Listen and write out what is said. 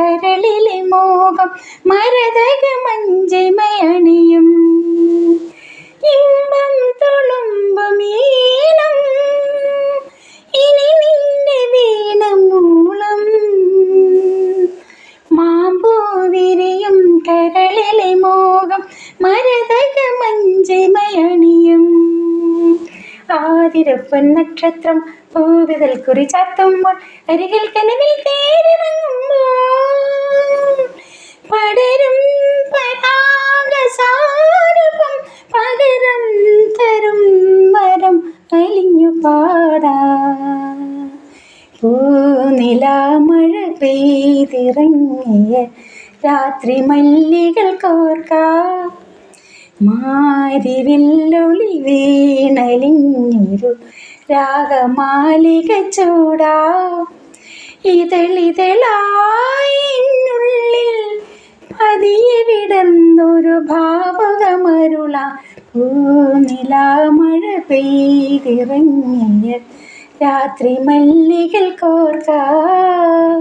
കരളിലെ മോഹം മരതക മഞ്ചിമയണിയും ഇമ്പം തുളുമ്പും ഈണം ഇനി നിന്നെ വീണമൂളം മാമ്പൂ വിരിയും കരളിലെ മോഹം മരതക മഞ്ചിമയണിയും ആതിരപ്പൻ നക്ഷത്രം പൂവിതൽ കുറി ചാത്തുമ്പോൾ അരികിൽ കനവിൽ തേരിറങ്ങുമ്പോൾ പൂനിലാമഴ പെയ്തിറങ്ങിയ രാത്രി മല്ലികൾ കോർക്കാം. മാരിവില്ലൊളി വീണലിഞ്ഞൊരു രാഗമാലിക ചൂടാ. ഇതളിതളായിനുള്ളിൽ പതിയെ വിടന്നൊരു ഭാവകമരുള. പൂനിലാമഴ പെയ്തിറങ്ങിയ രാത്രി മല്ലികൾ കോർക്കാം.